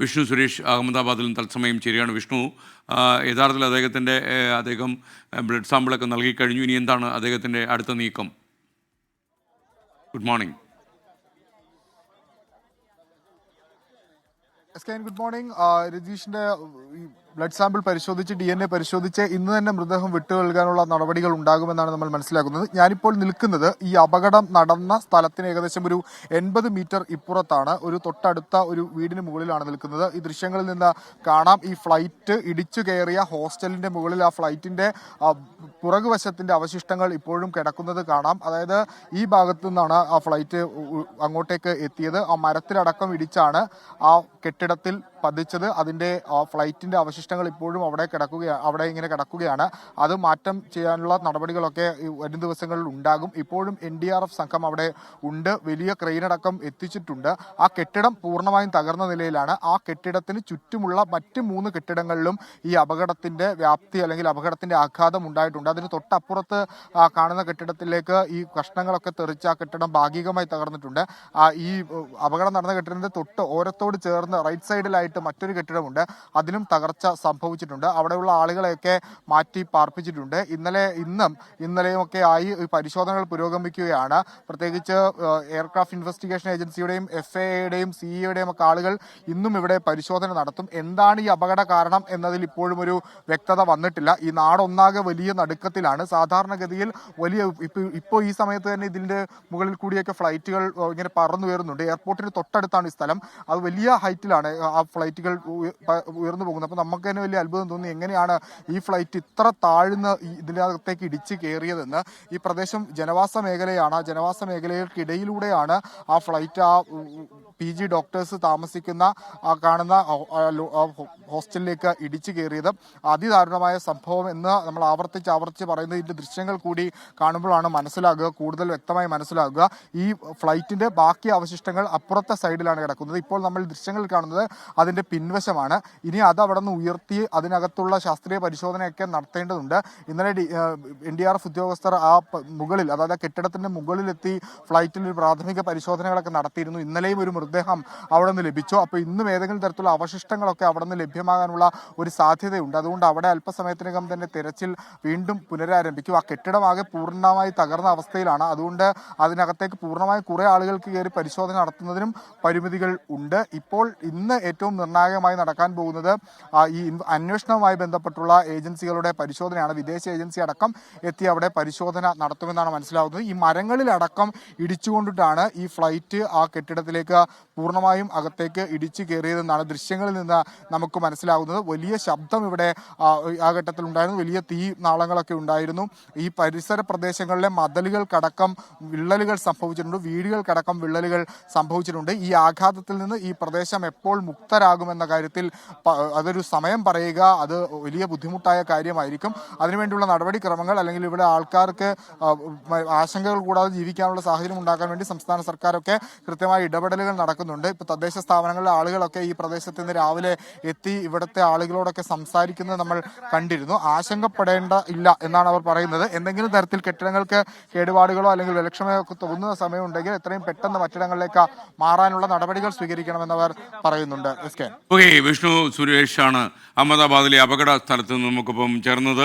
വിഷ്ണു സുരേഷ് അഹമ്മദാബാദിലും തത്സമയം ചേരുകയാണ്. വിഷ്ണു യഥാർത്ഥത്തിൽ അദ്ദേഹത്തിന്റെ അദ്ദേഹം ബ്ലഡ് സാമ്പിളൊക്കെ നൽകി കഴിഞ്ഞു ഇനി എന്താണ് അദ്ദേഹത്തിന്റെ അടുത്ത നീക്കം? Good morning. Good morning. ഈ ബ്ലഡ് സാമ്പിൾ പരിശോധിച്ച് ഡി എൻ എ പരിശോധിച്ച് ഇന്ന് തന്നെ മൃതദേഹം വിട്ടു നൽകാനുള്ള നടപടികൾ ഉണ്ടാകുമെന്നാണ് നമ്മൾ മനസ്സിലാക്കുന്നത്. ഞാനിപ്പോൾ നിൽക്കുന്നത് ഈ അപകടം നടന്ന സ്ഥലത്തിന് ഏകദേശം ഒരു എൺപത് മീറ്റർ ഇപ്പുറത്താണ്. ഒരു തൊട്ടടുത്ത ഒരു വീടിന് മുകളിലാണ് നിൽക്കുന്നത്. ഈ ദൃശ്യങ്ങളിൽ നിന്ന് കാണാം ഈ ഫ്ലൈറ്റ് ഇടിച്ചു കയറിയ ഹോസ്റ്റലിന്റെ മുകളിൽ ആ ഫ്ലൈറ്റിന്റെ പുറകുവശത്തിന്റെ അവശിഷ്ടങ്ങൾ ഇപ്പോഴും കിടക്കുന്നത് കാണാം. അതായത് ഈ ഭാഗത്തു നിന്നാണ് ആ ഫ്ലൈറ്റ് അങ്ങോട്ടേക്ക് എത്തിയത്. ആ മരത്തിലടക്കം ഇടിച്ചാണ് ആ കെട്ടിടത്തിൽ പതിച്ചത് അതിന്റെ ഫ്ലൈറ്റിന്റെ അവശിഷ്ടങ്ങൾ ഇപ്പോഴും അവിടെ കിടക്കുകയാണ് അവിടെ ഇങ്ങനെ കിടക്കുകയാണ്. അത് മാറ്റം ചെയ്യാനുള്ള നടപടികളൊക്കെ വരും ദിവസങ്ങളിൽ ഉണ്ടാകും. ഇപ്പോഴും എൻ ഡി ആർ എഫ് സംഘം അവിടെ ഉണ്ട്. വലിയ ക്രെയിനടക്കം എത്തിച്ചിട്ടുണ്ട്. ആ കെട്ടിടം പൂർണമായും തകർന്ന നിലയിലാണ്. ആ കെട്ടിടത്തിന് ചുറ്റുമുള്ള മറ്റ് മൂന്ന് കെട്ടിടങ്ങളിലും ഈ അപകടത്തിന്റെ വ്യാപ്തി അല്ലെങ്കിൽ അപകടത്തിന്റെ ആഘാതം ഉണ്ടായിട്ടുണ്ട്. അതിന് തൊട്ടപ്പുറത്ത് കാണുന്ന കെട്ടിടത്തിലേക്ക് ഈ കഷ്ണങ്ങളൊക്കെ തെറിച്ച് ആ കെട്ടിടം ഭാഗികമായി തകർന്നിട്ടുണ്ട്. ഈ അപകടം നടന്ന കെട്ടിടത്തിന്റെ തൊട്ട് ഓരത്തോട് ചേർന്ന് റൈറ്റ് സൈഡിലായിട്ട് മറ്റൊരു കെട്ടിടമുണ്ട്. അതിലും തകർച്ച സംഭവിച്ചിട്ടുണ്ട്. അവിടെയുള്ള ആളുകളെയൊക്കെ മാറ്റി പാർപ്പിച്ചിട്ടുണ്ട്. ഇന്നലെ ഇന്നും ഇന്നലെയും ഒക്കെ ആയി പരിശോധനകൾ പുരോഗമിക്കുകയാണ്. പ്രത്യേകിച്ച് എയർക്രാഫ്റ്റ് ഇൻവെസ്റ്റിഗേഷൻ ഏജൻസിയുടെയും എഫ് എ എയുടെയും സിഇയുടെയും ഒക്കെ ആളുകൾ ഇന്നും ഇവിടെ പരിശോധന നടത്തും. എന്താണ് ഈ അപകട കാരണം എന്നതിൽ ഇപ്പോഴും ഒരു വ്യക്തത വന്നിട്ടില്ല. ഈ നാടൊന്നാകെ വലിയ നടുക്കത്തിലാണ്. സാധാരണഗതിയിൽ വലിയ ഇപ്പൊ ഇപ്പോൾ ഈ സമയത്ത് തന്നെ ഇതിന്റെ മുകളിൽ കൂടിയൊക്കെ ഫ്ലൈറ്റുകൾ ഇങ്ങനെ പറന്നു വരുന്നുണ്ട്. എയർപോർട്ടിന് തൊട്ടടുത്താണ് ഈ സ്ഥലം. അത് വലിയ ഹൈറ്റിലാണ്. ആ ഫ്ലൈറ്റുകൾ ഉയർന്നു പോകുന്നത് അപ്പോൾ നമുക്ക് തന്നെ വലിയ അത്ഭുതം തോന്നി എങ്ങനെയാണ് ഈ ഫ്ലൈറ്റ് ഇത്ര താഴ്ന്ന് ഇതിനകത്തേക്ക് ഇടിച്ച് കയറിയതെന്ന്. ഈ പ്രദേശം ജനവാസ മേഖലയാണ്. ആ ജനവാസ മേഖലകൾക്കിടയിലൂടെയാണ് ആ ഫ്ലൈറ്റ് ആ പി ജി ഡോക്ടേഴ്സ് താമസിക്കുന്ന കാണുന്ന ഹോസ്റ്റലിലേക്ക് ഇടിച്ചു കയറിയത് അതിദാരുണമായ സംഭവം എന്ന് നമ്മൾ ആവർത്തിച്ച് ആവർത്തിച്ച് പറയുന്നത് ഇതിന്റെ ദൃശ്യങ്ങൾ കൂടി കാണുമ്പോഴാണ് മനസ്സിലാകുക കൂടുതൽ വ്യക്തമായി മനസ്സിലാകുക. ഈ ഫ്ലൈറ്റിന്റെ ബാക്കി അവശിഷ്ടങ്ങൾ അപ്പുറത്തെ സൈഡിലാണ് കിടക്കുന്നത്. ഇപ്പോൾ നമ്മൾ ദൃശ്യങ്ങൾ കാണുന്നത് അതിന്റെ പിൻവശമാണ്. ഇനി അത് അവിടെ നിന്ന് ഉയർത്തി അതിനകത്തുള്ള ശാസ്ത്രീയ പരിശോധനയൊക്കെ നടത്തേണ്ടതുണ്ട്. ഇന്നലെ എൻ ഡി ആർ എഫ് ഉദ്യോഗസ്ഥർ ആ മുകളിൽ അതായത് കെട്ടിടത്തിന്റെ മുകളിലെത്തി ഫ്ലൈറ്റിൽ പ്രാഥമിക പരിശോധനകളൊക്കെ നടത്തിയിരുന്നു. ഇന്നലെയും ഒരു മൃതദേഹം അവിടെ നിന്ന് ലഭിച്ചു. അപ്പോൾ ഇന്നും ഏതെങ്കിലും തരത്തിലുള്ള അവശിഷ്ടങ്ങളൊക്കെ അവിടെ നിന്ന് ലഭ്യമാകാനുള്ള ഒരു സാധ്യതയുണ്ട്. അതുകൊണ്ട് അവിടെ അല്പസമയത്തിനകം തന്നെ തിരച്ചിൽ വീണ്ടും പുനരാരംഭിക്കും. ആ കെട്ടിടമാകെ പൂർണമായി തകർന്ന അവസ്ഥയിലാണ്. അതുകൊണ്ട് അതിനകത്തേക്ക് പൂർണമായി കുറേ ആളുകൾക്ക് കയറി പരിശോധന നടത്തുന്നതിനും പരിമിതികൾ ഉണ്ട്. ഇപ്പോൾ ഇന്ന് ഏറ്റവും നിർണായകമായി നടക്കാൻ പോകുന്നത് ഈ അന്വേഷണവുമായി ബന്ധപ്പെട്ടുള്ള ഏജൻസികളുടെ പരിശോധനയാണ്. വിദേശ ഏജൻസി അടക്കം എത്തി അവിടെ പരിശോധന നടത്തുമെന്നാണ് മനസ്സിലാവുന്നത്. ഈ മരങ്ങളിലടക്കം ഇടിച്ചുകൊണ്ടിട്ടാണ് ഈ ഫ്ലൈറ്റ് ആ കെട്ടിടത്തിലേക്ക് പൂർണമായും അകത്തേക്ക് ഇടിച്ചു കയറിയതെന്നാണ് ദൃശ്യങ്ങളിൽ നിന്ന് നമുക്ക് മനസ്സിലാകുന്നത് വലിയ ശബ്ദം ഇവിടെ ആ, ഘട്ടത്തിൽ ഉണ്ടായിരുന്നു. വലിയ തീ നാളങ്ങളൊക്കെ ഉണ്ടായിരുന്നു. ഈ പരിസര പ്രദേശങ്ങളിലെ മതലുകൾക്കടക്കം വിള്ളലുകൾ സംഭവിച്ചിട്ടുണ്ട്. വീടുകൾക്കടക്കം വിള്ളലുകൾ സംഭവിച്ചിട്ടുണ്ട്. ഈ ആഘാതത്തിൽ നിന്ന് ഈ പ്രദേശം എപ്പോൾ മുക്തരാകുമെന്ന കാര്യത്തിൽ അതൊരു സമയം പറയുക അത് വലിയ ബുദ്ധിമുട്ടായ കാര്യമായിരിക്കും. അതിനുവേണ്ടിയുള്ള നടപടിക്രമങ്ങൾ അല്ലെങ്കിൽ ഇവിടെ ആൾക്കാർക്ക് ആശങ്കകൾ കൂടാതെ ജീവിക്കാനുള്ള സാഹചര്യം ഉണ്ടാക്കാൻ വേണ്ടി സംസ്ഥാന സർക്കാരൊക്കെ കൃത്യമായ ഇടപെടലുകൾ നടക്കുന്നുണ്ട്. ഇപ്പൊ തദ്ദേശ സ്ഥാപനങ്ങളിലെ ആളുകളൊക്കെ ഈ പ്രദേശത്ത് നിന്ന് രാവിലെ എത്തി ഇവിടുത്തെ ആളുകളോടൊക്കെ സംസാരിക്കുന്നത് നമ്മൾ കണ്ടിരുന്നു. ആശങ്കപ്പെടേണ്ട ഇല്ല എന്നാണ് അവർ പറയുന്നത്. എന്തെങ്കിലും തരത്തിൽ കെട്ടിടങ്ങൾക്ക് കേടുപാടുകളോ അല്ലെങ്കിൽ വിലക്ഷമയോ തോന്നുന്ന സമയമുണ്ടെങ്കിൽ എത്രയും പെട്ടെന്ന് മറ്റിടങ്ങളിലേക്ക് മാറാനുള്ള നടപടികൾ സ്വീകരിക്കണമെന്ന് അവർ പറയുന്നുണ്ട്. വിഷ്ണു സുരേഷ് ആണ് അഹമ്മദാബാദിലെ അപകട സ്ഥലത്ത് നമുക്കിപ്പം ചേർന്നത്.